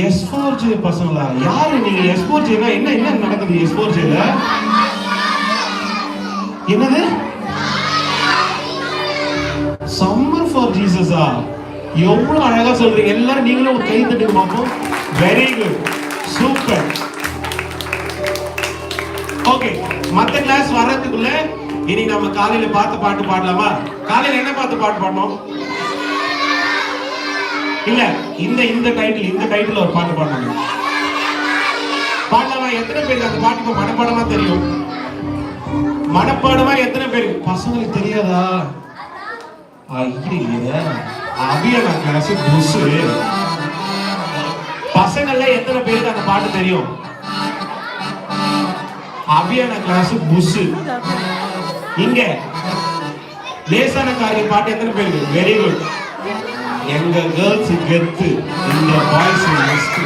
S four J பசங்களா? யாரு நீங்க? எஸ் ஃபோர் ஜேனா என்ன என்ன நடக்குது எஸ் ஃபோர் ஜேல என்னது? சம்மர் ஃபார் ஜீசஸா எவ்வளவு அழகா சொல்றீங்க. எல்லாரும் நீங்களும் ஒரு கை தட்டுங்க பார்ப்போம். வெரி குட் சூப்பர் ஓகே மத்த கிளாஸ் வர்றதுக்குள்ள இனி நம்ம காலையில பார்த்து பாட்டு பாடலாமா? காலையில என்ன பார்த்து பாட்டு பாடணும்? இல்ல இந்த இந்த டைட்டில் இந்த டைட்டில் ஒரு பாட்டு பாடணும். பாடலாமா எத்தனை பேருக்கு அந்த பாட்டுக்கு மனப்பாடமா தெரியும்? மனப்பாடமா எத்தனை பேருக்கு? பசங்களுக்கு தெரியாதா? ஐயே அபியனா கிளாஸ் புஸ் பசங்கள்ல எத்தனை பேருக்கு அந்த பாட்டு தெரியும்? அபியான கிளாஸ் புஸ் இங்க லேசான காரிய பாட்டு எத்தனை பேருக்கு? வெரி குட் எங்க கேர்ள்ஸ் கெத்து இந்த பாய்ஸ் பெஸ்ட்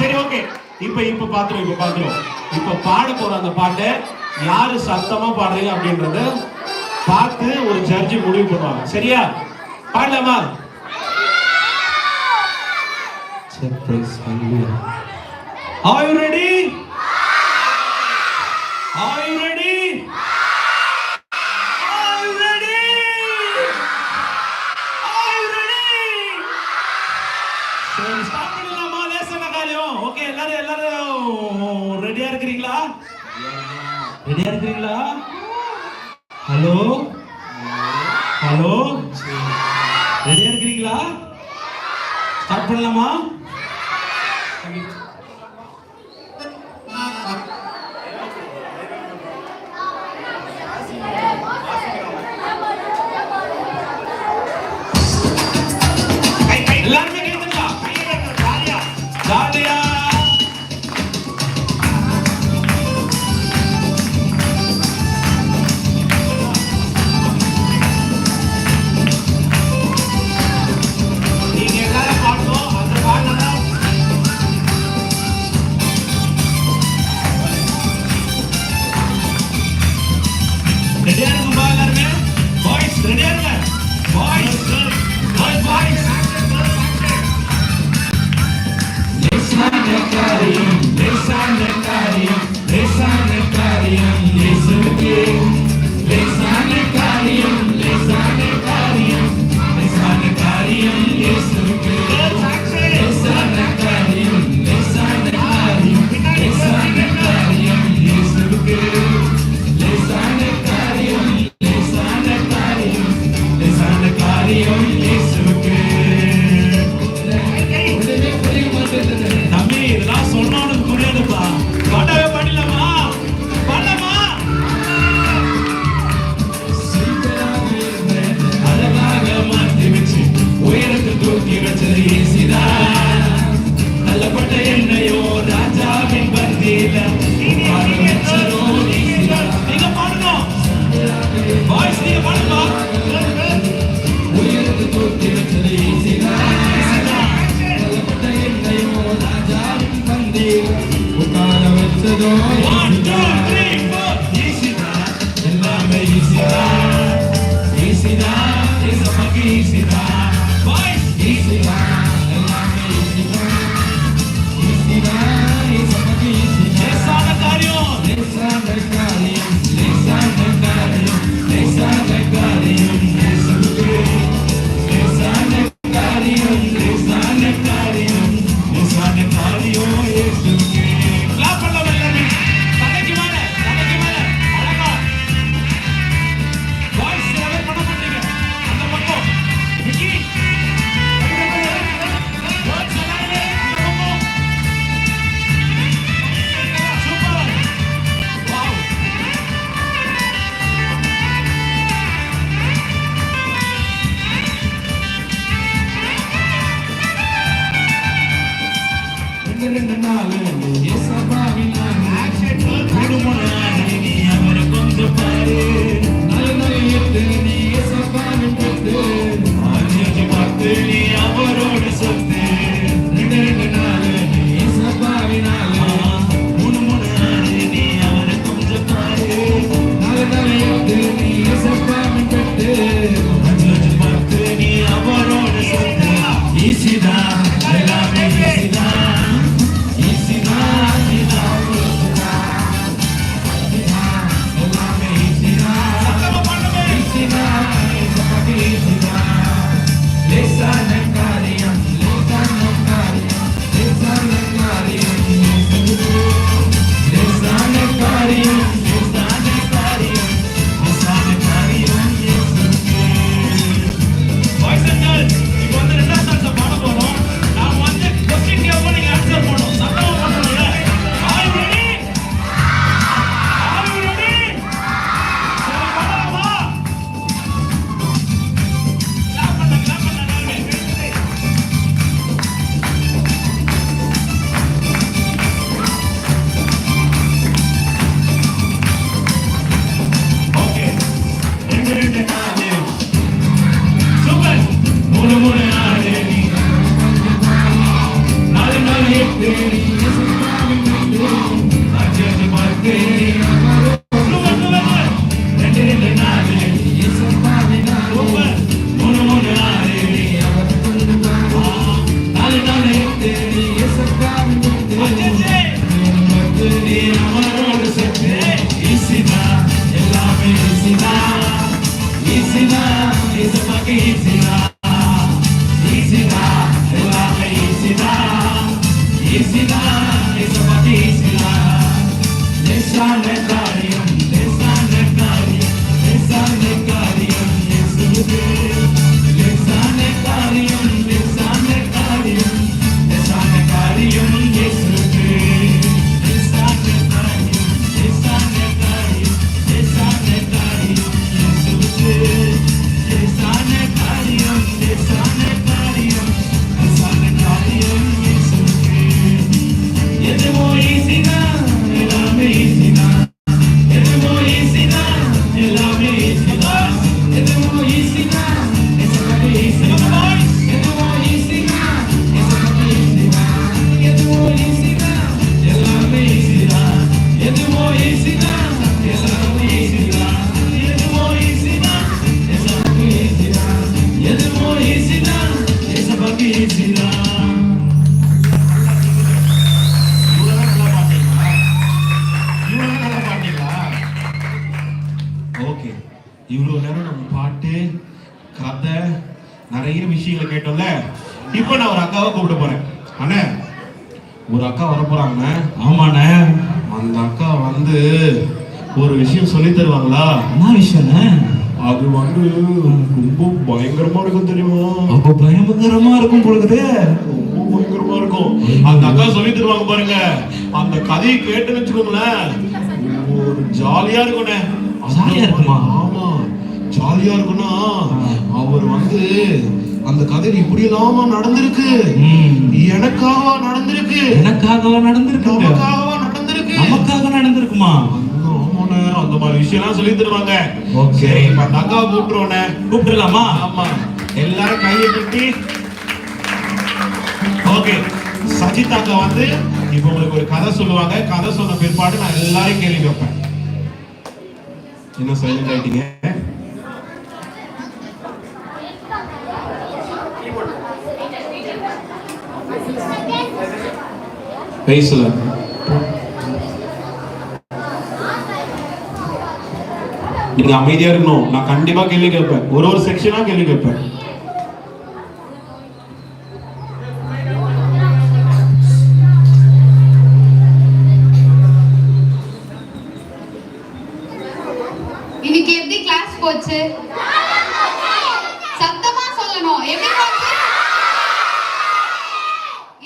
சரி ஓகே இப்ப இப்ப பாத்துறோம் இப்ப பாத்துறோம் இப்ப பாட போற அந்த பாட்டை யாரு சத்தமா பாடுறீங்க அப்படின்றத பார்த்து ஒரு ஜட்ஜி முடிவு பண்ணுவாங்க சரியா பாடலாமா surprise praise hallelujah. Are you ready? Are you ready? Hello? Hello? ரெடியா இருக்கிறீங்களா? ஸ்டார்ட் பண்ணலாமா? всегда, и сапоги всегда, бой и всегда. felicidade. ஓகே இவ்வளோ நேரம் நம்ம பாட்டு கதை நிறைய விஷயங்களை கேட்டோம்ல? இப்போ நான் ஒரு அக்காவை கூப்பிட போறேன். அண்ணே ஒரு அக்கா வர போறாங்க ஆமாண்ணே அந்த அக்கா வந்து ஒரு விஷயம் சொல்லி தருவாங்களா? என்ன விஷயம்ண்ணே? அது வந்து ரொம்ப பயங்கரமா இருக்கும் தெரியுமா? அப்போ பயங்கரமா இருக்கும் பொழுது. ரொம்ப பயங்கரமா இருக்கும். அந்த அக்கா சொல்லி தருவாங்க பாருங்க. அந்த கதையை கேட்டுன்னு வச்சுக்கோங்களேன். ஒரு ஜாலியா இருக்கும்ண்ணே ஜாலியா இருக்குமா? ஆமா. ஜாலியா இருக்கும்னா அவர் வந்து அந்த கதை இப்படி இல்லாம நடந்திருக்கு? ம். எனக்காக நடந்திருக்கு? எனக்காகவா நடந்திருக்குங்க. நமக்காக நடந்திருக்கு? நமக்காக நடந்திருக்குமா? அந்த மாதிரி விஷயம் எல்லாம் சொல்லி தருவாங்க. சரி இப்ப அந்த அக்காவை கூப்பிட்டுருவோண்ணே கூப்பிடலாமா? ஆமா. எல்லாரும் கையை தட்டி. ஓகே சஜித் அக்கா வந்து இப்போ உங்களுக்கு ஒரு கதை சொல்லுவாங்க. கதை சொன்ன பிற்பாடு நான் எல்லாரையும் கேள்வி கேட்பேன். என்ன சைலண்ட் ஆயிட்டீங்க? பேசல. நீங்க அமைதியா இருக்கணும். நான் கண்டிப்பா கேள்வி கேட்பேன். ஒரு ஒரு செக்ஷனா கேள்வி கேட்பேன். இன்னைக்கு எப்படி கிளாஸ் போச்சு? சத்தமா சொல்லணும். எப்படி போச்சு?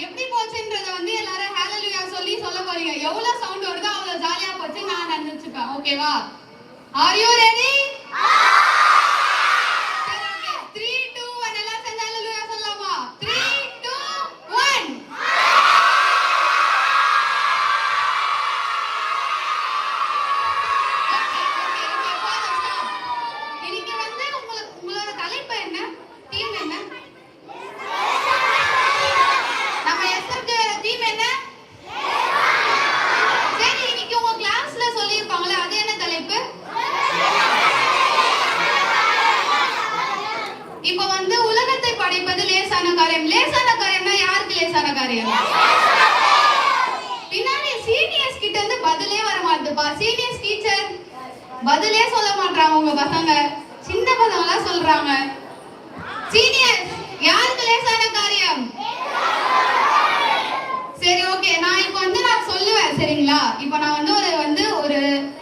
எப்படி போச்சுன்றத வந்து எல்லாரும் ஹalleluya சொல்லி சொல்ல போறீங்க. எவ்வளவு சவுண்ட் வருதோ அவ்வளவு ஜாலியா போச்சு. நான் நினைச்சுப்பேன். ஓகேவா Are you ready? Seniors teacher பதிலே சொல்ல மாட்டாங்க உங்க பசங்க. சின்ன பசங்களா சொல்றாங்க. சீனியர்ஸ் யாருக்கு லேசான காரியம்? சரி ஓகே நான் இப்போ வந்து நான் சொல்லுவேன் சரிங்களா? இப்போ நான் வந்து ஒரு வந்து ஒரு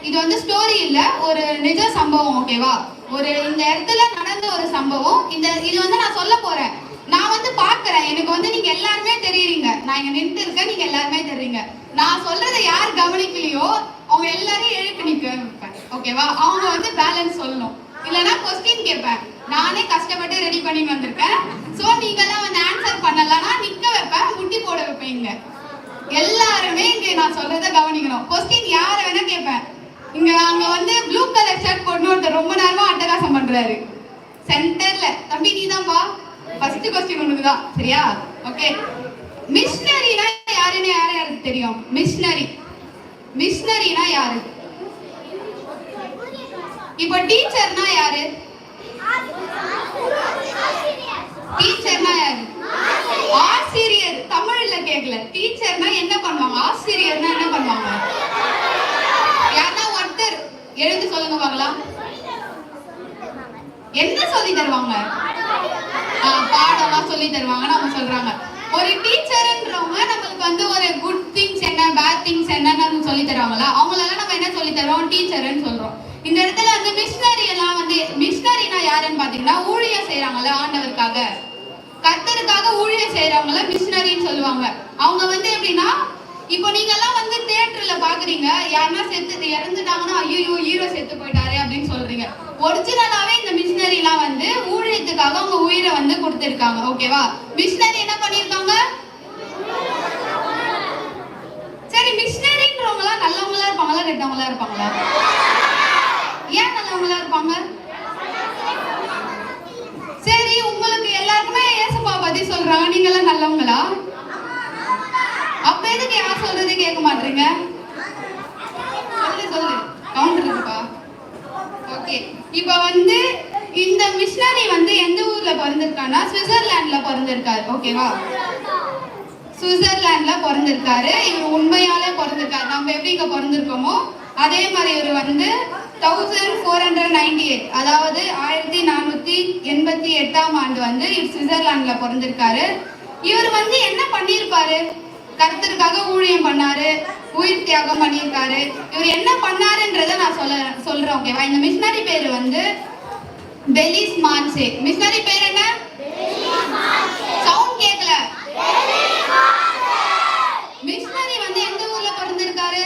இது வந்து ஸ்டோரி இல்ல ஒரு நிஜ சம்பவம் ஓகேவா ஒரு இந்த இடத்துல நடந்த ஒரு சம்பவம். இந்த இது வந்து நான் சொல்ல போறேன். நான் வந்து பாக்குறேன். எனக்கு வந்து நீங்க எல்லாருமே தெரியுறீங்க. நான் இங்க நின்று இருக்கேன் நீங்க எல்லாருமே தெரியுங்க நான் சொல்றதை யார் கவனிக்கலையோ அவங்க எல்லாரையும் எழுப்பி நிக்க வைப்பேன் ஓகேவா அவங்க வந்து பேலன்ஸ் சொல்லணும். இல்லனா கொஸ்டின் கேட்பேன். நானே கஷ்டப்பட்டு ரெடி பண்ணி வந்திருக்கேன். சோ நீங்கெல்லாம் வந்து ஆன்சர் பண்ணலன்னா நிக்க வைப்பேன் முட்டி போட வைப்பேன் இங்க. எல்லாருமே இங்க நான் சொல்றத கவனிக்கணும். கொஸ்டின் யார வேணா கேட்பேன். இங்க அங்க வந்து ப்ளூ கலர் ஷர்ட் போட்டு ஒருத்தர் ரொம்ப நேரமா அட்டகாசம் பண்றாரு. சென்டர்ல தம்பி நீ தான்ப்பா ஃபர்ஸ்ட் கொஸ்டின் உனக்கு தான் சரியா ஓகே மிஷினரினா யாருன்னு யார் யாருக்கு தெரியும்? மிஷினரி மிஷினரினா யாரு? இப்போ டீச்சர்னா யாரு? டீச்சர்னா யாரு? ஆசிரியர். தமிழ்ல கேக்கல. டீச்சர்னா என்ன பண்ணுவாங்க? ஆசிரியர்னா என்ன பண்ணுவாங்க? யாரா ஒருத்தர்? எழுந்து சொல்லுங்க பார்க்கலாம். என்ன சொல்லி தருவாங்க? ஆ, பாடம்லாம் சொல்லி தருவாங்கன்னு அவங்க சொல்றாங்க. ஒரு டீச்சர்ன்றவங்க நம்மளுக்கு வந்து ஒரு குட் திங்ஸ் என்ன பேட் திங்ஸ் என்னன்னு சொல்லி தராங்களா அவங்களெல்லாம் நம்ம என்ன சொல்லி தரோம் டீச்சர்னு சொல்றோம். இந்த இடத்துல வந்து மிஷினரி எல்லாம் வந்து மிஷினரினா யாருன்னு பாத்தீங்கன்னா ஊழியம் செய்யறாங்கல்ல ஆண்டவருக்காக. கர்த்தருக்காக ஊழியம் செய்யறவங்கள மிஷினரின்னு சொல்லுவாங்க. அவங்க வந்து எப்படின்னா இப்போ நீங்க எல்லாம் வந்து தியேட்டர்ல பாக்குறீங்க. யாருன்னா செத்து இறந்துட்டாங்கன்னா ஐயோ ஹீரோ செத்து போயிட்டாரே அப்படின்னு சொல்றீங்க. ஒரிஜினலாவே இந்த மிஷினரி எல்லாம் வந்து ஊழியத்துக்காக அவங்க உயிரை வந்து கொடுத்திருக்காங்க. ஓகேவா மிஷினரி என்ன பண்ணிருக்காங்க சரி மிஷினரின்றவங்க எல்லாம் நல்லவங்களா இருப்பாங்களா கெட்டவங்களா இருப்பாங்களா? ஏன் நல்லவங்களா இருப்பாங்க? சரி உங்களுக்கு எல்லாருக்குமே ஏசப்பா பத்தி சொல்றாங்க. நீங்க எல்லாம் நல்லவங்களா அப்ப எதுக்கு யார் சொல்றது கேட்க மாட்டீங்க சொல்லு சொல்லு. கவுண்டர் இருக்குப்பா. ஓகே இப்போ வந்து இந்த மிஷினரி வந்து எந்த ஊர்ல பிறந்திருக்கானா சுவிட்சர்லாந்துல பிறந்திருக்காரு. ஓகேவா சுவிட்சர்லாந்துல பிறந்திருக்காரு. இவர் உண்மையாலே பிறந்திருக்காரு. நம்ம எப்படி இங்க பிறந்திருக்கோமோ அதே மாதிரி இவர் வந்து thousand four hundred ninety eight அதாவது ஆயிரத்தி நானூத்தி எண்பத்தி எட்டாம் ஆண்டு வந்து இவர் சுவிட்சர்லாந்துல பிறந்திருக்காரு. இவர் வந்து என்ன பண்ணியிருப்பாரு? கருத்திற்காக ஊழியம் பண்ணாரு உயிர் தியாகம் பண்ணியிருக்காரு. இவர் என்ன பண்ணாருன்றதை நான் சொல்ல சொல்றேன் ஓகேவா இந்த மிஷினரி பேர் வந்து பெலிஸ் மான்சே மிஷினரி பேர் என்ன? சவுண்ட் கேட்கல மிஷினரி வந்து எந்த ஊர்ல பிறந்திருக்காரு?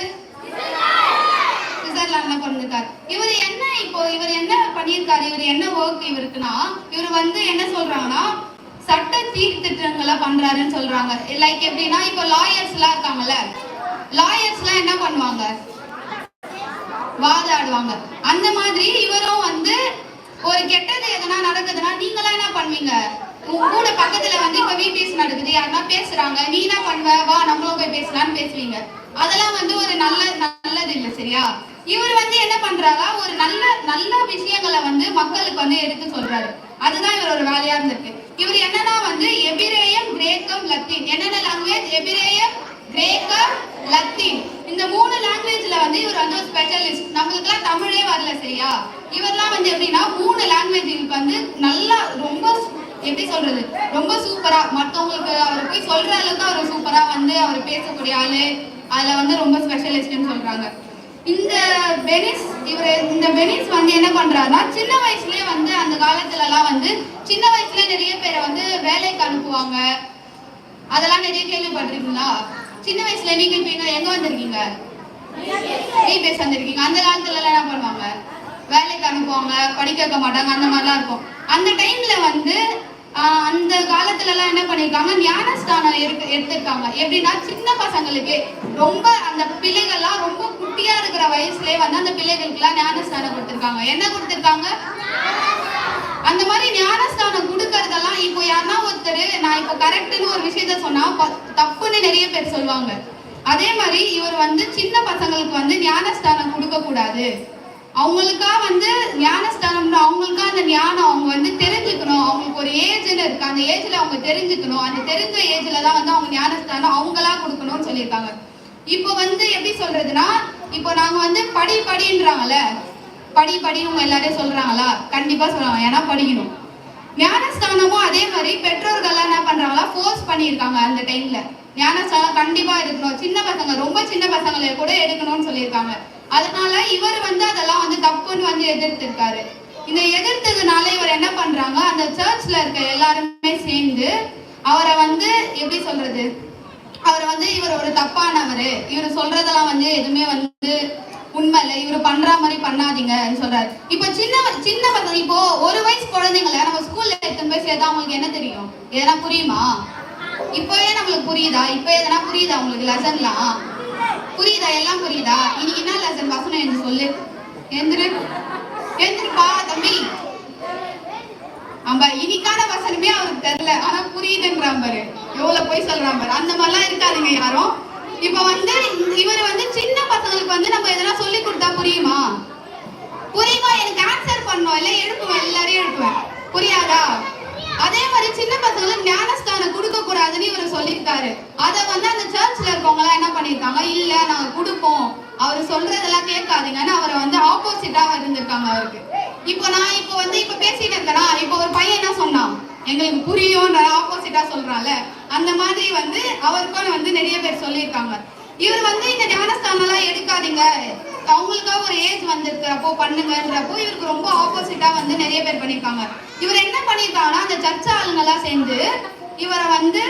சுவிட்சர்லாந்துல பிறந்திருக்காரு. இவர் என்ன இப்போ இவர் என்ன பண்ணியிருக்காரு? இவர் என்ன ஒர்க் இவருக்குன்னா இவர் வந்து என்ன சொல்றாங்கன்னா சட்ட சீர்திருத்தங்களை பண்றாருன்னு சொல்றாங்க. லைக் எப்படின்னா இப்போ லாயர்ஸ் எல்லாம் இருக்காங்கல்ல? லாயர்ஸ் எல்லாம் என்ன பண்ணுவாங்க? வாதாடுவாங்க. அந்த மாதிரி இவரும் வந்து ஒரு கெட்டது எதனா நடக்குதுன்னா நீங்களாம் என்ன பண்ணுவீங்க? கூட பக்கத்துல வந்து இப்ப விபிஎஸ் நடக்குது யாருன்னா பேசுறாங்க நீ என்ன பண்ணுவ? வா நம்மளும் போய் பேசலாம்னு பேசுவீங்க. அதெல்லாம் வந்து ஒரு நல்ல நல்லது இல்லை சரியா? இவர் வந்து என்ன பண்றாரா? ஒரு நல்ல நல்ல விஷயங்களை வந்து மக்களுக்கு வந்து எடுத்து சொல்றாரு. அதுதான் இவர் ஒரு வேலையா இருந்திருக்கு. இவர் என்னன்னா வந்து எபிரேயம் கிரேக்கம் லத்தீன். என்னென்ன லாங்குவேஜ் எபிரேயம் கிரேக்கம் லத்தீன். இந்த மூணு லாங்குவேஜ்ல வந்து இவர் வந்து ஒரு ஸ்பெஷலிஸ்ட் நம்மளுக்குலாம் தமிழே வரல சரியா? இவர்லாம் வந்து எப்படின்னா மூணு லாங்குவேஜுக்கு வந்து நல்லா ரொம்ப எப்படி சொல்றது? ரொம்ப சூப்பரா மத்தவங்களுக்கு அவர் போய் சொல்ற அளவுக்கு அவர் சூப்பரா வந்து அவர் பேசக்கூடிய ஆளு அதுல வந்து ரொம்ப ஸ்பெஷலிஸ்ட்னு சொல்றாங்க. இந்த பெனிஸ் இவர் இந்த பெனிஸ் வந்து என்ன பண்றாருன்னா சின்ன வயசுலயே வந்து அந்த காலத்துலலாம் வந்து சின்ன வயசுல நிறைய பேரை வந்து வேலைக்கு அனுப்புவாங்க. அதெல்லாம் நிறைய கேள்விப்பட்டிருக்கீங்களா? சின்ன வயசுல நீங்க இப்ப எங்க வந்திருக்கீங்க? நீ பேச வந்திருக்கீங்க. அந்த காலத்துல எல்லாம் என்ன பண்ணுவாங்க? வேலைக்கு அனுப்புவாங்க படிக்க வைக்க மாட்டாங்க அந்த மாதிரிலாம் இருக்கும். அந்த டைம்ல வந்து அந்த காலத்துல எல்லாம் என்ன பண்ணிருக்காங்க? ஞானஸ்தானம் எடுத்து எடுத்திருக்காங்க. எப்படின்னா சின்ன பசங்களுக்கு ரொம்ப அந்த பிள்ளைகள்லாம் ரொம்ப குட்டியா இருக்கிற வயசுலயே வந்து அந்த பிள்ளைகளுக்குலாம் ஞானஸ்தானம் கொடுத்திருக்காங்க. என்ன கொடுத்திருக்காங்க? அந்த மாதிரி ஞானஸ்தானம் கொடுக்கறதெல்லாம் இப்போ யாருன்னா ஒருத்தர் நான் இப்போ கரெக்ட்னு ஒரு விஷயத்த சொன்னா தப்புன்னு நிறைய பேர் சொல்லுவாங்க. அதே மாதிரி இவர் வந்து சின்ன பசங்களுக்கு வந்து ஞானஸ்தானம் கொடுக்க கூடாது அவங்களுக்கா வந்து ஞானஸ்தானம்னு அவங்களுக்கா அந்த ஞானம் அவங்க வந்து தெரிஞ்சுக்கணும். அவங்களுக்கு ஒரு ஏஜ்னு இருக்கு. அந்த ஏஜ்ல அவங்க தெரிஞ்சுக்கணும். அந்த தெரிஞ்ச ஏஜ்ல தான் வந்து அவங்க ஞானஸ்தானம் அவங்களா கொடுக்கணும்னு சொல்லியிருக்காங்க. இப்போ வந்து எப்படி சொல்றதுன்னா இப்போ நாங்க வந்து படி படின்றாங்கல்ல. படி படின்னு உங்க எல்லாரையும் சொல்றாங்களா? கண்டிப்பா சொல்றாங்க. ஏன்னா படிக்கணும். ஞானஸ்தானமும் அதே மாதிரி பெற்றோர்கள்லாம் என்ன பண்றாங்களா? ஃபோர்ஸ் பண்ணியிருக்காங்க அந்த டைம்ல ஞானஸ்தானம் கண்டிப்பா இருக்கணும். சின்ன பசங்க ரொம்ப சின்ன பசங்களை கூட எடுக்கணும்னு சொல்லியிருக்காங்க. அதனால இவர் வந்து அதெல்லாம் வந்து தப்புன்னு வந்து எதிர்த்திருக்காரு. இந்த எதிர்த்ததுனால இவர் என்ன பண்றாங்க அந்த சர்ச்ல இருக்க எல்லாருமே சேர்ந்து அவரை வந்து எப்படி சொல்றது அவர் வந்து இவர் ஒரு தப்பானவர் இவர் சொல்றதெல்லாம் வந்து எதுவுமே வந்து உண்மை இல்லை இவர் பண்ற மாதிரி பண்ணாதீங்கன்னு சொல்றாரு. இப்போ சின்ன சின்ன பசங்க இப்போ ஒரு வயசு குழந்தைங்கள நம்ம ஸ்கூல்ல எடுத்துன்னு போய் சேர்த்தா அவங்களுக்கு என்ன தெரியும்? எதனா புரியுமா? இப்போவே நம்மளுக்கு புரியுதா? இப்போ எதனா புரியுதா உங்களுக்கு லெசன்லாம் புரியுதா? எல்லாம் புரியுதா? இன்னைக்கு என்ன லெசன் வசனம் என்று சொல்லு. எந்திரு. எந்திருப்பா தம்பி. ஆமா இனிக்கான வசனமே அவருக்கு தெரியல. ஆனா புரியுதுன்றான் பாரு. எவ்வளவு போய் சொல்றான் பாரு. அந்த மாதிரிலாம் இருக்காதுங்க யாரும். இப்ப வந்து இவர் வந்து சின்ன பசங்களுக்கு வந்து நம்ம எதனா சொல்லி கொடுத்தா புரியுமா? புரியுமா? எனக்கு ஆன்சர் பண்ணுவோம் இல்ல எழுப்புவேன். எல்லாரையும் எழுப்புவேன். புரியாதா? அதே மாதிரி சின்ன பசங்களுக்கு ஞானஸ்தானம் கொடுக்க கூடாதுன்னு இவர் சொல்லியிருக்காரு. அதை வந்து அந்த சர்ச்ல இருக்கவங்க எல்லாம் என்ன பண்ணிருக்காங்க இல்ல நாங்க கொடுப்போம். அவர் சொல்றதெல்லாம் கேட்காதீங்கன்னு அவரை வந்து ஆப்போசிட்டா இருந்திருக்காங்க அவருக்கு. இப்போ நான் இப்போ வந்து இப்போ பேசிட்டு இருக்கேனா? இப்போ ஒரு பையன் என்ன சொன்னான்? எங்களுக்கு புரியும்ன்ற ஆப்போசிட்டா சொல்றான்ல. அந்த மாதிரி வந்து அவருக்கும் வந்து நிறைய பேர் சொல்லியிருக்காங்க. இவர் வந்து இந்த ஞானஸ்தானம்லாம் எடுக்காதீங்க. அவங்களுக்காக ஒரு ஏஜ் வந்திருக்கிறப்போ பண்ணுங்கன்றப்போ இவருக்கு ரொம்ப ஆப்போசிட்டா வந்து நிறைய பேர் பண்ணியிருக்காங்க. இவர் என்ன பண்ணியிருக்காங்கன்னா அந்த சர்ச்ச ஆளுங்கெல்லாம் சேர்ந்து இவரை வந்து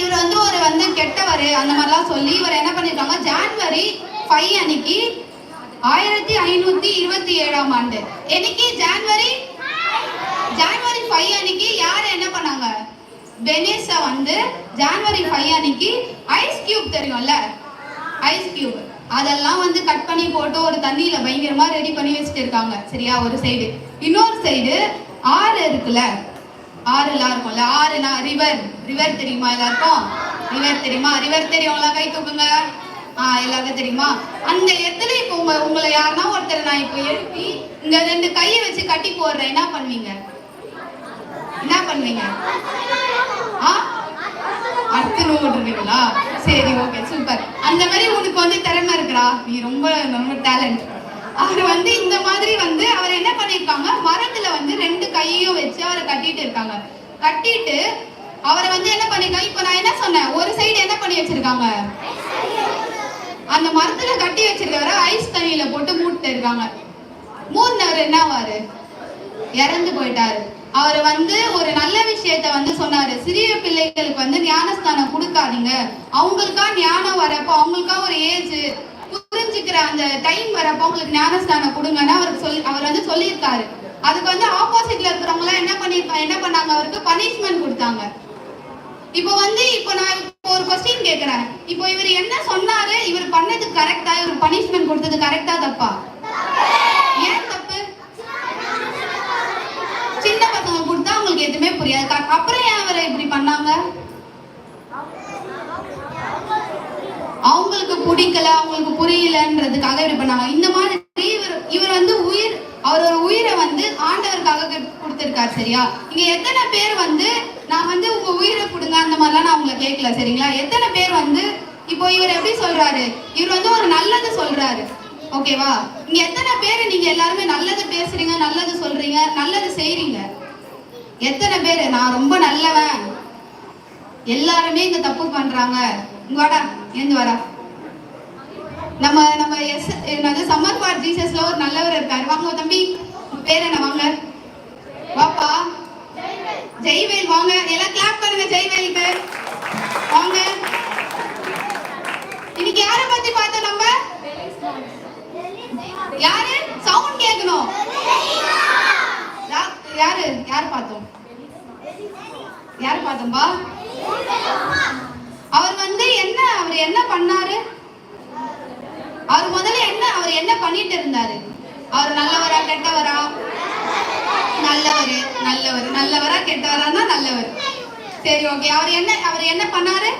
இவர் வந்து ஒரு வந்து கெட்டவர் அந்த மாதிரிலாம் சொல்லி இவர் என்ன பண்ணியிருக்காங்க ஜான்வரி ஃபைவ் அன்னைக்கு ஆயிரத்தி ஐநூத்தி இருபத்தி ஏழாம் ஆண்டு. என்னைக்கு? ஜான்வரி? ஜான்வரி ஃபைவ் அன்னைக்கு யார் என்ன பண்ணாங்க? வெனிஸை வந்து ஜான்வரி ஃபைவ் அன்னைக்கு ஐஸ் கியூப் தெரியும்ல? ஐஸ் கியூப் அதெல்லாம் வந்து கட் பண்ணி போட்டு ஒரு தண்ணியில பயங்கரமா ரெடி பண்ணி வச்சுட்டு இருக்காங்க. சரியா? ஒரு சைடு இன்னொரு சைடு ஆறு இருக்குல்ல? ஆறுலாம் இருக்கும்ல? ஆறுனா ரிவர் ரிவர் தெரியுமா எல்லாருக்கும்? ரிவர் தெரியுமா? ரிவர் தெரியும்ல? கை தூக்குங்க. ஆ எல்லாருக்கும் தெரியுமா? அந்த இடத்துல இப்போ உங்க உங்களை யாருன்னா ஒருத்தர் நான் இப்போ எழுப்பி இங்க ரெண்டு கையை வச்சு கட்டி போடுறேன். என்ன பண்ணுவீங்க? என்ன பண்ணுவீங்க? ஆ? அடுத்து சரி ஓகே சூப்பர் அந்த மாதிரி உனக்கு வந்து திறமை இருக்கிறா நீ ரொம்ப ரொம்ப டேலண்ட் அவர் வந்து இந்த மாதிரி வந்து அவர் என்ன பண்ணிருக்காங்க மரத்துல வந்து ரெண்டு கையையும் வச்சு அவரை கட்டிட்டு இருக்காங்க. கட்டிட்டு அவரை வந்து என்ன பண்ணிருக்காங்க இப்போ நான் என்ன சொன்னேன்? ஒரு சைடு என்ன பண்ணி வச்சிருக்காங்க? அந்த மரத்துல கட்டி வச்சிருக்கவர ஐஸ் தண்ணியில போட்டு மூட்டு இருக்காங்க. மூணு என்ன ஆவாரு? இறந்து போயிட்டாரு. அவர் வந்து ஒரு நல்ல விஷயத்த வந்து சொன்னாரு. சிறிய பிள்ளைகளுக்கு வந்து ஞானஸ்தானம் கொடுக்காதீங்க. அவங்களுக்கா ஞானம் வரப்போ அவங்களுக்கா ஒரு ஏஜ் புரிஞ்சுக்கிற அந்த டைம் வரப்போ அவங்களுக்கு ஞானஸ்தானம் கொடுங்கன்னு அவருக்கு சொல்லி அவர் வந்து சொல்லியிருக்காரு. அதுக்கு வந்து ஆப்போசிட்ல இருக்கிறவங்க எல்லாம் என்ன பண்ணிருக்கா என்ன பண்ணாங்க? அவருக்கு பனிஷ்மெண்ட் கொடுத்தாங்க. இப்போ வந்து இப்போ நான் இப்போ ஒரு கொஸ்டின் கேக்குறேன் இப்போ இவர் என்ன சொன்னாரு? இவர் பண்ணது கரெக்டா இவர் பனிஷ்மெண்ட் கொடுத்தது கரெக்டா தப்பா ஏன் தப்பு சின்ன அவங்களுக்கு எதுவுமே புரியாது. அப்புறம் ஏன் அவரை இப்படி பண்ணாங்க? அவங்களுக்கு பிடிக்கல அவங்களுக்கு புரியலன்றதுக்காக இப்படி பண்ணாங்க. இந்த மாதிரி இவர் இவர் வந்து உயிர் அவர் ஒரு உயிரை வந்து ஆண்டவருக்காக கொடுத்துருக்காரு சரியா? இங்க எத்தனை பேர் வந்து நான் வந்து உங்க உயிரை கொடுங்க அந்த மாதிரிலாம் நான் உங்களை கேட்கல சரிங்களா? எத்தனை பேர் வந்து இப்போ இவர் எப்படி சொல்றாரு? இவர் வந்து ஒரு நல்லது சொல்றாரு. ஓகேவா? இங்க எத்தனை பேர் நீங்க எல்லாருமே நல்லது பேசுறீங்க நல்லது சொல்றீங்க நல்லது செய்றீங்க? எத்தனை பேர்? நான் ரொம்ப நல்லவன். எல்லாருமே இந்த தப்பு பண்றாங்க. இங்க வாடா எழுந்து வாடா. நம்ம நம்ம எஸ் என்னது சம்மர் ஃபார் ஜீசஸ்ல ஒரு நல்லவர் இருக்காரு. வாங்க தம்பி பேர் என்ன? வாங்க. வாப்பா. ஜெய்வேல் வாங்க. எல்லாம் கிளாப் பண்ணுங்க ஜெய்வேலுக்கு. வாங்க. இன்னைக்கு யாரை பத்தி பார்த்தோம் நம்ம? யாரு? சவுண்ட் கேட்கணும் யாரு யார் பார்த்தோம்? யார் பார்த்தோம்பா அவர் வந்து என்ன அவர் என்ன பண்ணாரு? அவர் முதல்ல என்ன அவர் என்ன பண்ணிட்டு இருந்தாரு? அவர் நல்லவரா கெட்டவரா? நல்லவர் நல்லவர். நல்லவரா கெட்டவரான்னா நல்லவர். சரி ஓகே அவர் என்ன அவர் என்ன பண்ணாரு?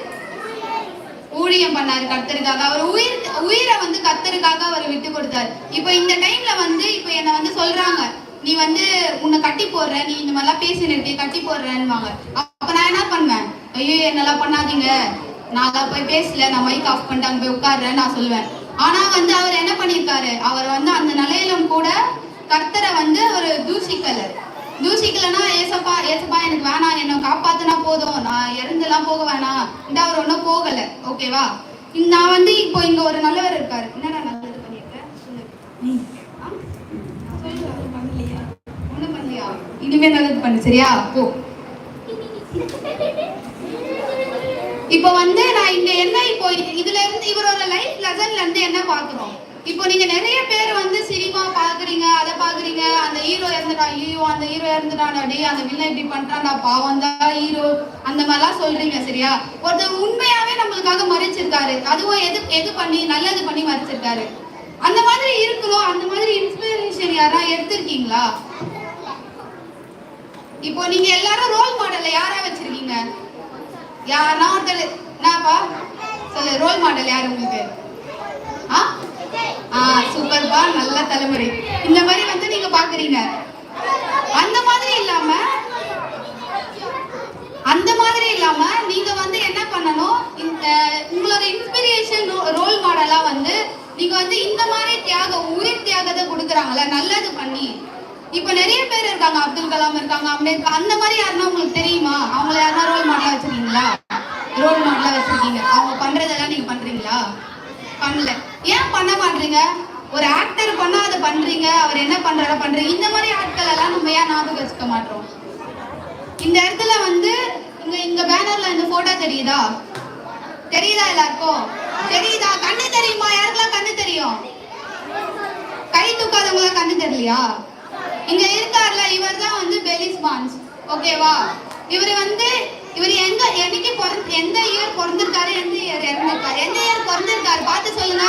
ஊழியம் பண்ணாரு கத்தருக்காக அவர் உயிர் உயிரை வந்து கத்தருக்காக அவர் விட்டு கொடுத்தாரு. இப்போ இந்த டைம்ல வந்து இப்போ என்ன வந்து சொல்றாங்க நீ வந்து உன்னை கட்டி போடுற நீ இந்த மாதிரிலாம் பேசி நிறுத்தி கட்டி போடுறேன்னுவாங்க. அப்ப நான் என்ன பண்ணுவேன்? ஐயோ என்னெல்லாம் பண்ணாதீங்க. நான் அதான் போய் பேசல நான் மைக் ஆஃப் பண்ணிட்டு அங்க போய் உட்கார்றேன் நான் சொல்லுவேன். ஆனா வந்து அவர் என்ன பண்ணிருக்காரு அவர் வந்து அந்த நிலையிலும் கூட கர்த்தரை வந்து ஒரு தூசிக்கல. தூசிக்கலன்னா ஏசப்பா ஏசப்பா எனக்கு வேணாம் என்ன காப்பாத்தினா போதும். நான் இறந்துலாம் போக வேணாம். இந்த அவர் ஒன்றும் போகல. ஓகேவா நான் வந்து இப்போ இங்க ஒரு நல்லவர் இருக்காரு. என்னடா நல்லது பண்ணியிருக்கேன் சொல்லு. ஆ? சொல்லு, அது பண்ணலையா? ஒண்ணும் பண்ணலையா? இனிமே நல்லது பண்ணு சரியா? போ. இப்போ வந்து நான் இங்க என்ன இப்போ இதுல இருந்து இவரோட லைஃப் லெசன்ல இருந்து என்ன பாக்குறோம்? இப்போ நீங்க நிறைய பேர் வந்து சினிமா பாக்குறீங்க அதை பாக்குறீங்க. அந்த ஹீரோ இறந்துட்டா ஐயோ அந்த ஹீரோ இறந்துட்டான் அடி அந்த வில்லன் இப்படி பண்றான்டா பாவம் தான் ஹீரோ அந்த மாதிரிலாம் சொல்றீங்க சரியா? ஒருத்தர் உண்மையாவே நம்மளுக்காக மறைச்சிருக்காரு. அதுவும் எது எது பண்ணி நல்லது பண்ணி மறைச்சிருக்காரு. அந்த மாதிரி இருக்கணும். அந்த மாதிரி இன்ஸ்பிரேஷன் யாரா எடுத்திருக்கீங்களா? இப்போ நீங்க எல்லாரும் ரோல் மாடல்ல யாரா வச்சிருக்கீங்க? யாருன்னா ஒருத்தர் நான்ப்பா சொல்லு ரோல் மாடல் யார் உங்களுக்கு? ஆ? ஆ சூப்பர்ப்பா நல்ல தலைமுறை. இந்த மாதிரி வந்து நீங்க பாக்குறீங்க. அந்த மாதிரி இல்லாம அந்த மாதிரி இல்லாம நீங்க வந்து என்ன பண்ணணும்? இந்த உங்களோட இன்ஸ்பிரேஷன் ரோல் மாடலா வந்து நீங்க வந்து இந்த மாதிரி தியாகம் உயிர் தியாகத்தை கொடுக்குறாங்களே நல்லது பண்ணி. இப்போ நிறைய பேர் இருக்காங்க அப்துல் கலாம் இருக்காங்க அம்பேத்கர் அந்த மாதிரி யாருன்னா உங்களுக்கு தெரியுமா? அவங்கள யாருன்னா ரோல் மாடலா வச்சிருக்கீங்களா? ரோல் மாடலா வச்சிருக்கீங்க. அவங்க பண்றதெல்லாம் நீங்க பண்றீங்களா? பண்ணல. ஏன் பண்ண மாட்டீங்க? ஒரு ஆக்டர் பண்ணா அதை பண்றீங்க அவர் என்ன பண்றாரோ பண்றீங்க. இந்த மாதிரி ஆட்கள் எல்லாம் நம்ம ஏன் ஞாபகம் வச்சுக்க மாட்டோம்? இந்த இடத்துல வந்து இங்க இங்க பேனர்ல இந்த போட்டோ தெரியுதா? தெரியுதா எல்லாருக்கும்? தெரியுதா? கண்ணு தெரியுமா? யாருக்கெல்லாம் கண்ணு தெரியும்? கை தூக்காதவங்க கண்ணு தெரியலையா? இங்க இருக்கார்ல இவர் தான் வந்து பெலிஸ் பான்ஸ் ஓகேவா இவர் வந்து இவர் எங்க என்னைக்கு பிறந்த எந்த இயர் பிறந்திருக்காரு எந்த இயர் இறந்திருக்காரு? எந்த இயர் பிறந்திருக்காரு? பார்த்து சொல்லுங்க.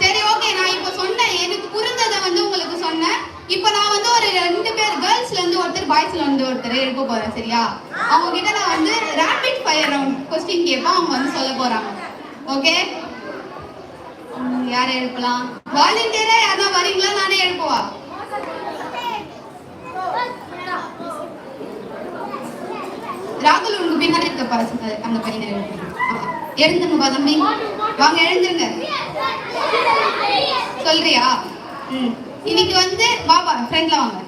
சரி ஓகே நான் இப்போ சொன்னேன். எனக்கு புரிஞ்சதை வந்து உங்களுக்கு சொன்னேன். இப்போ நான் வந்து ஒரு ரெண்டு பேர் கேர்ள்ஸ்ல இருந்து ஒருத்தர் பாய்ஸ்ல இருந்து ஒருத்தர் எழுப்ப போறேன் சரியா? அவங்க கிட்ட நான் வந்து ரேபிட் ஃபயர் ரவுண்ட் கொஸ்டின் கேட்பேன் அவங்க வந்து சொல்ல போறாங்க. ஓகே யார் எழுப்பலாம்? வாலண்டியரா யாரா வரீங்களா? நானே எழுப்புவா? ராகுல் உங்க பின்னாடி இருக்க பசங்க அந்த பையனை எழுப்புங்க எழுந்துங்க பதம்பி வாங்க எழுந்துருங்க. சொல்றியா? ம். இன்னைக்கு வந்து பாபா ஃப்ரெண்ட்ல வாங்க.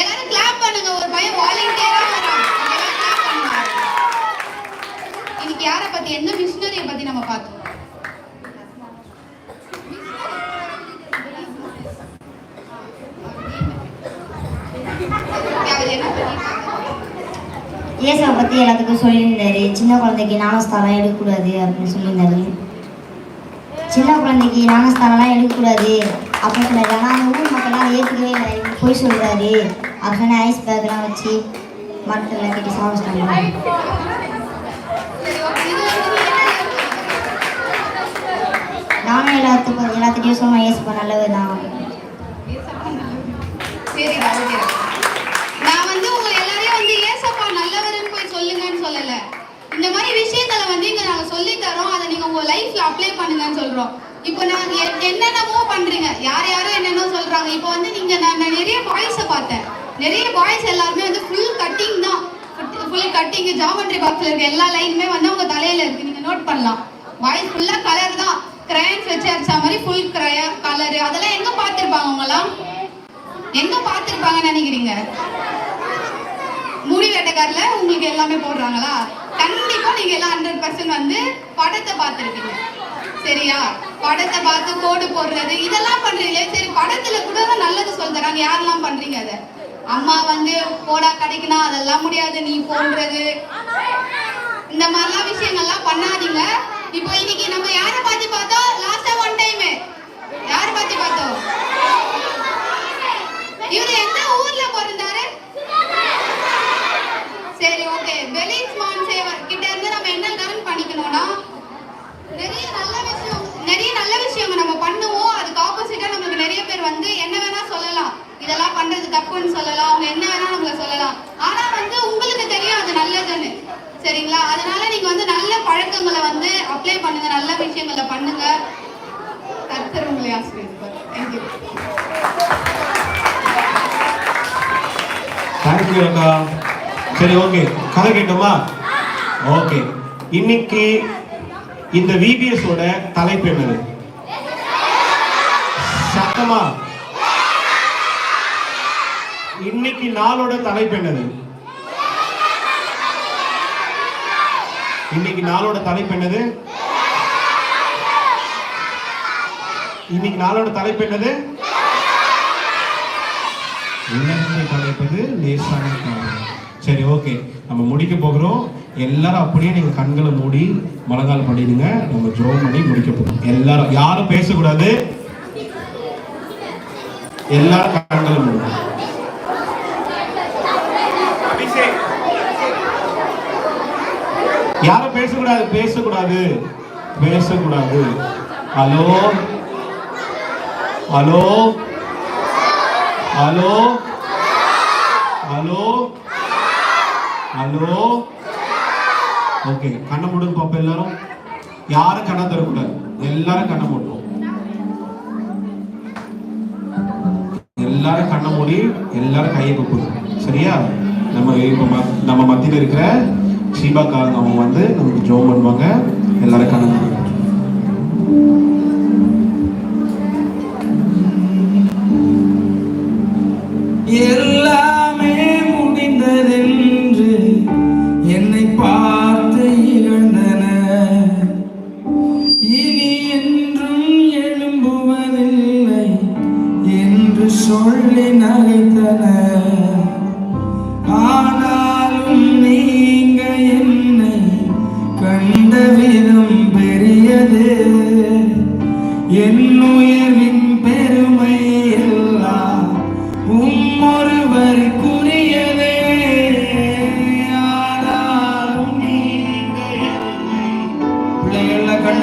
எல்லாரும் கிளாப் பண்ணுங்க. ஒரு பையன் வாலண்டியரா வரான். இன்னைக்கு யார பத்தி என்ன மிஷினரிய பத்தி நம்ம பார்த்தோம்? இயேசுவை பற்றி எல்லாத்துக்கும் சொல்லியிருந்தாரு. சின்ன குழந்தைக்கு ஞானஸ்தானம் எடுக்கக்கூடாது அப்படின்னு சொல்லியிருந்தாரு. சின்ன குழந்தைக்கு ஞானஸ்தானம்லாம் எடுக்கக்கூடாது. அப்படின்னு சொன்னாரு ஆனால் அந்த ஊர் மக்கள்லாம் ஏற்றுக்கவே இல்லை. போய் சொல்கிறாரு அப்படின்னு ஐஸ் பேக்லாம் வச்சு மரத்தில் கட்டி சாப்பிட்டாங்க நானும் எல்லாத்துக்கும் எல்லாத்துட்டையும் சொன்னேன் இயேசுப்பா நல்லவர் தான் நான் வந்து உங்களை எல்லாரையும் வந்து ஏசப்பா நல்லவருன்னு போய் சொல்லுங்கன்னு சொல்லல. இந்த மாதிரி விஷயங்களை வந்து இங்க நாங்க சொல்லி தரோம். அதை நீங்க உங்க லைஃப்ல அப்ளை பண்ணுங்கன்னு சொல்றோம். இப்போ நாங்க என்னென்னமோ பண்றீங்க. யார் யாரும் என்னென்ன சொல்றாங்க. இப்போ வந்து நீங்க நான் நிறைய பாய்ஸை பார்த்தேன். நிறைய பாய்ஸ் எல்லாருமே வந்து ஃபுல் கட்டிங் தான். ஃபுல் கட்டிங் ஜாமெட்ரி பாக்ஸ்ல இருக்க எல்லா லைனுமே வந்து உங்க தலையில இருக்கு. நீங்க நோட் பண்ணலாம். பாய்ஸ் ஃபுல்லா கலர் தான். கிரையான்ஸ் வச்சு அடிச்ச மாதிரி ஃபுல் கிரையா கலர் அதெல்லாம் எங்க பார்த்துருப்பாங்க உங்களாம் எங்க பார்த்திருப்பாங்கன்னு நினைக்கிறீங்க? முடி வேட்டைக்காரில் உங்களுக்கு எல்லாமே போடுறாங்களா? கண்டிப்பா நீங்க எல்லாம் ஹண்ட்ரட் பர்சன்ட் வந்து படத்தை பார்த்துருக்கீங்க சரியா? படத்தை பார்த்து கோடு போடுறது இதெல்லாம் பண்றீங்களே? சரி படத்துல கூட தான் நல்லது சொல்றாங்க யாரெல்லாம் பண்றீங்க அதை? அம்மா வந்து போடா கிடைக்கணும் அதெல்லாம் முடியாது நீ போன்றது இந்த மாதிரிலாம் விஷயங்கள்லாம் பண்ணாதீங்க. இப்போ இன்னைக்கு நம்ம யாரை பார்த்து பார்த்தோம்? லாஸ்டா ஒன் டைம் யாரை பார்த்து பார்த்தோம்? இவர் எந்த ஊர்ல பிறந்தாரு? சரி ஓகே பெலிஸ் மான் கிட்ட இருந்து நம்ம என்ன லேர்ன் பண்ணிக்கணும்னா நிறைய நல்ல விஷயம் நிறைய நல்ல விஷயம் நம்ம பண்ணுவோம். அதுக்கு ஆப்போசிட்டா நமக்கு நிறைய பேர் வந்து என்ன வேணா சொல்லலாம். இதெல்லாம் பண்றது தப்புன்னு சொல்லலாம். அவங்க என்ன வேணா நம்மள சொல்லலாம். ஆனா வந்து உங்களுக்கு தெரியும் அது நல்லதுன்னு. சரிங்களா? அதனால நீங்க வந்து நல்ல பழக்கங்களை வந்து அப்ளை பண்ணுங்க நல்ல விஷயங்களை பண்ணுங்க. கர்த்தர் உங்களை ஆசிரியர் தேங்க்யூ தேங்க்யூ அக்கா. சரி ஓகே கதை கேட்டோமா? ஓகே இன்னைக்கு இந்த விபிஎஸ் ஓட தலைப்பு என்னது? சத்தமா? இன்னைக்கு நாளோட தலைப்பு என்னது? இன்னைக்கு நாளோட தலைப்பு என்னது? இன்னைக்கு நாளோட தலைப்பு என்னது? உலகத்தை தலைப்பது லேசான சரி ஓகே. நம்ம முடிக்க போகிறோம். எல்லாரும் அப்படியே நீங்க கண்களை மூடி மலங்கால் பண்ணிடுங்க. நம்ம ஜோம் பண்ணி முடிக்க போகிறோம். எல்லாரும் யாரும் பேசக்கூடாது. எல்லாரும் கண்களை மூடுங்க யாரும் பேசக்கூடாது பேசக்கூடாது. பேசக்கூடாது. Hello? Hello? Hello? Hello? Hello? Okay கண்ணை மூடுங்க பாப்பா எல்லாரும். யாரும் கண்ணை தரக்கூடாது எல்லாரும் கண்ணை மூடுவோம். எல்லாரும் கண்ணை மூடி எல்லாரும் கையை கூப்பிடுவோம் சரியா? நம்ம இப்போ நம்ம மத்தியில் இருக்கிற ஷீபாக்காரங்க அவங்க வந்து நமக்கு ஜோம் பண்ணுவாங்க. எல்லாருக்கான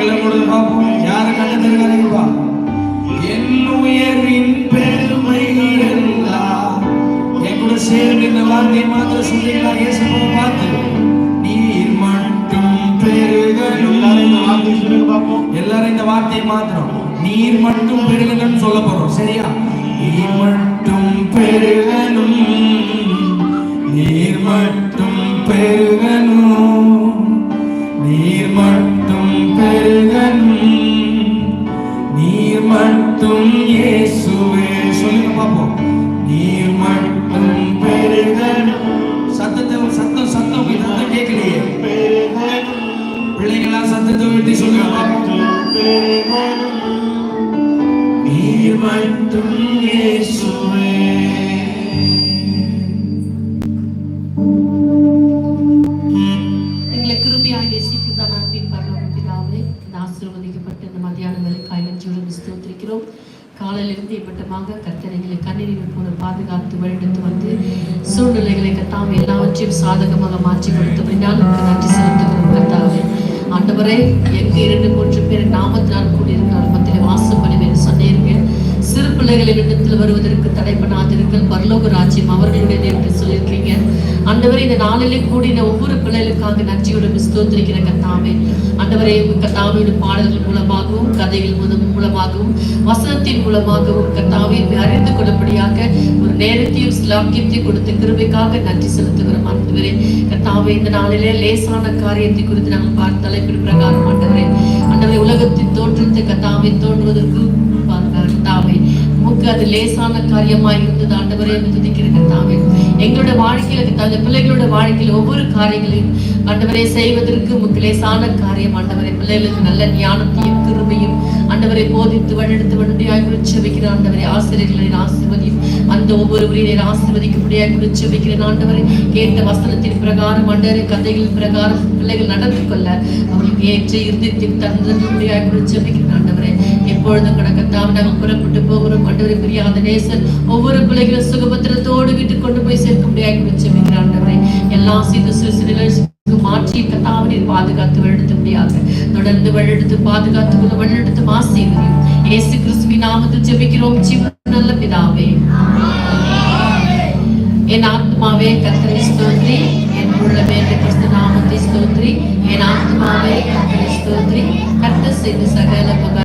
பிள்ளைகள கண்களை பார்ப்போம் யாரு கண்ணு தெரியாதீங்கப்பா என் உயர்வின் பெருமை எல்லாம் என் கூட சேர்ந்து இந்த வார்த்தையை மாத்திர சொல்லிக்கலாம் இயேசுவை பார்த்து நீர் மட்டும் பெருகணும். எல்லாரும் இந்த வார்த்தையை மாத்திரம் நீர் மட்டும் பெருகணும்னு சொல்ல போறோம். சரியா? நீர் மட்டும் பெருகணும். நீர் மட்டும் பெருகணும். காலையிலிருந்து இப்பட்டமாக கர்த்தர் எங்களை கண்ணீரில் போல பாதுகாத்து வழிநடத்து வந்து சூழ்நிலைகளை கத்தாம எல்லாவற்றையும் சாதகமாக மாற்றி கொடுத்தபடினால் நன்றி செலுத்துகிறோம் கத்தாவே ஆண்டவரை எங்க இரண்டு மூன்று பேர் நாமத்தினால் கூடியிருக்கிறார். மத்திய வாசம் பண்ணுவேன் சொன்னீர்கள். சிறு பிள்ளைகளை விண்ணத்தில் வருவதற்கு தடை பண்ணாதிருங்கள் பரலோக ராஜ்யம் அவர்களுடையது என்று சொல்லியிருக்கீங்க. அந்தவரை இந்த நாளிலே கூடின ஒவ்வொரு பிள்ளைகளுக்காக நன்றியோடு ஸ்தோத்திரிக்கிற கத்தாமே அந்தவரை கத்தாவின் பாடல்கள் மூலமாகவும் கதைகள் மூலமாகவும் வசனத்தின் மூலமாகவும் கத்தாவை அறிந்து கொள்ளபடியாக ஒரு நேரத்தையும் சிலாக்கியத்தையும் கொடுத்த கிருமைக்காக நன்றி செலுத்துகிறோம். ஆண்டவரே கத்தாமை இந்த நாளிலே லேசான காரியத்தை குறித்து நாங்கள் பார்த்த தலைப்பின் பிரகாரம் ஆண்டவரே. ஆண்டவரே உலகத்தின் தோற்றத்தை கத்தாவை தோன்றுவதற்கு கத்தாவே உமக்கு அது லேசான காரியமா இருந்தது. ஆண்டவரே என்று தாவே எங்களோட வாழ்க்கையில தகுந்த பிள்ளைகளோட வாழ்க்கையில ஒவ்வொரு காரியங்களையும் ஆண்டவரே செய்வதற்கு உமக்கு லேசான காரியம். ஆண்டவரே பிள்ளைகளுக்கு நல்ல ஞானத்தையும் திருமையும் ஆண்டவரை போதித்து வழிநடத்து வண்டியாய் குறிச்சபிக்கிற ஆண்டவரை ஆசிரியர்களின் ஆசிர்வதியும். அந்த ஒவ்வொருவரையும் ஆசிர்வதிக்க முடியாது குறிச்சபிக்கிறேன் ஆண்டவரை. கேட்ட வசனத்தின் பிரகாரம் ஆண்டவரை கதைகளின் பிரகாரம் பிள்ளைகள் நடந்து கொள்ள அவர்களுக்கு ஏற்ற இருதயத்தின் தந்து முடியாது குறிச்சபிக்கிறேன் ஆண்டவரை. எப்பொழுதும் கடக்கத்தாம நாங்கள் புறப்பட்டு போகிறோம். ஆண்டவரை அந்த நேசன் ஒவ்வொரு பிள்ளைகளும் சுகபத்திரத்தோடு வீட்டுக்கு கொண்டு போய் சேர்க்க முடியாது குறிச்சபிக்கிறேன் ஆண்டவரை. எல்லா சிறு சிறு மாற்றி கத்தாவனை பாதுகாத்து வழிநடத்த முடியாது. தொடர்ந்து வழிநடத்து பாதுகாத்து கொள்ள வழிநடத்து ஆசீர்வதியும் ஏசு கிறிஸ்துவின் நாமத்தில் ஜெபிக்கிறோம். ஜீவ நல்ல பிதாவே. என் ஆத்மாவே கர்த்தரை ஸ்தோத்ரி. என் உள்ளமே கிறிஸ்து நாமத்தை ஸ்தோத்ரி. என் ஆத்மாவே கர்த்தரை ஸ்தோத்ரி. கத்த செய்து சகல